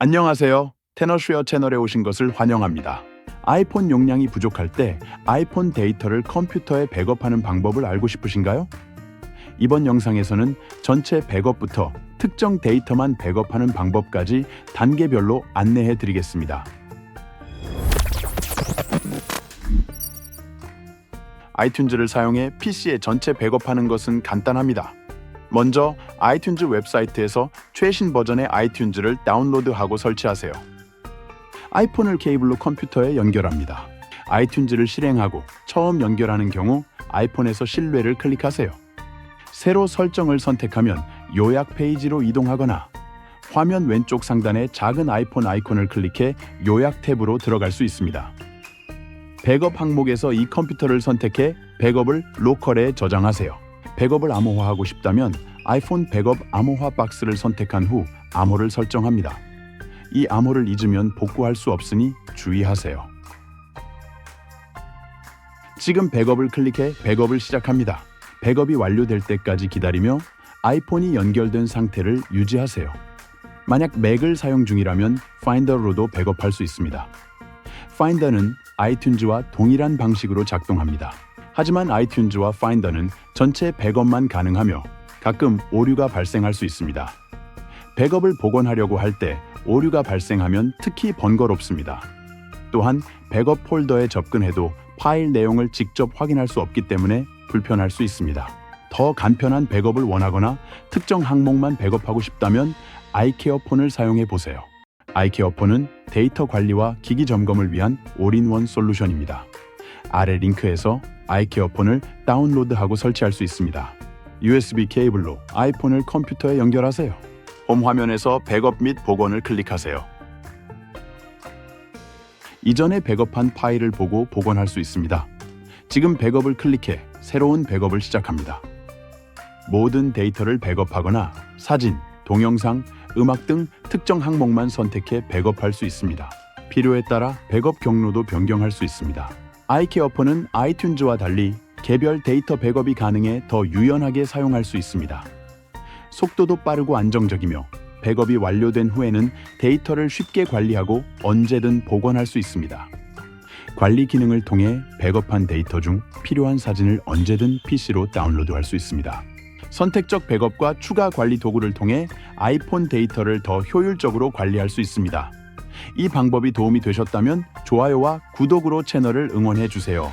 안녕하세요. 테너쉐어 채널에 오신 것을 환영합니다. 아이폰 용량이 부족할 때 아이폰 데이터를 컴퓨터에 백업하는 방법을 알고 싶으신가요? 이번 영상에서는 전체 백업부터 특정 데이터만 백업하는 방법까지 단계별로 안내해 드리겠습니다. 아이튠즈를 사용해 PC에 전체 백업하는 것은 간단합니다. 먼저 아이튠즈 웹사이트에서 최신 버전의 아이튠즈를 다운로드하고 설치하세요. 아이폰을 케이블로 컴퓨터에 연결합니다. 아이튠즈를 실행하고 처음 연결하는 경우 아이폰에서 실내를 클릭하세요. 새로 설정을 선택하면 요약 페이지로 이동하거나 화면 왼쪽 상단의 작은 아이폰 아이콘을 클릭해 요약 탭으로 들어갈 수 있습니다. 백업 항목에서 이 컴퓨터를 선택해 백업을 로컬에 저장하세요. 백업을 암호화하고 싶다면 아이폰 백업 암호화 박스를 선택한 후 암호를 설정합니다. 이 암호를 잊으면 복구할 수 없으니 주의하세요. 지금 백업을 클릭해 백업을 시작합니다. 백업이 완료될 때까지 기다리며 아이폰이 연결된 상태를 유지하세요. 만약 맥을 사용 중이라면 파인더로도 백업할 수 있습니다. 파인더는 아이튠즈와 동일한 방식으로 작동합니다. 하지만 아이튠즈와 파인더는 전체 백업만 가능하며 가끔 오류가 발생할 수 있습니다. 백업을 복원하려고 할 때 오류가 발생하면 특히 번거롭습니다. 또한 백업 폴더에 접근해도 파일 내용을 직접 확인할 수 없기 때문에 불편할 수 있습니다. 더 간편한 백업을 원하거나 특정 항목만 백업하고 싶다면 아이케어 폰을 사용해 보세요. 아이케어 폰은 데이터 관리와 기기 점검을 위한 올인원 솔루션입니다. 아래 링크에서 아이케어 폰을 다운로드하고 설치할 수 있습니다. USB 케이블로 아이폰을 컴퓨터에 연결하세요. 홈 화면에서 백업 및 복원을 클릭하세요. 이전에 백업한 파일을 보고 복원할 수 있습니다. 지금 백업을 클릭해 새로운 백업을 시작합니다. 모든 데이터를 백업하거나 사진, 동영상, 음악 등 특정 항목만 선택해 백업할 수 있습니다. 필요에 따라 백업 경로도 변경할 수 있습니다. 아이케어폰은 아이튠즈와 달리 개별 데이터 백업이 가능해 더 유연하게 사용할 수 있습니다. 속도도 빠르고 안정적이며 백업이 완료된 후에는 데이터를 쉽게 관리하고 언제든 복원할 수 있습니다. 관리 기능을 통해 백업한 데이터 중 필요한 사진을 언제든 PC로 다운로드할 수 있습니다. 선택적 백업과 추가 관리 도구를 통해 아이폰 데이터를 더 효율적으로 관리할 수 있습니다. 이 방법이 도움이 되셨다면 좋아요와 구독으로 채널을 응원해 주세요.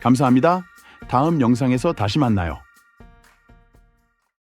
감사합니다. 다음 영상에서 다시 만나요.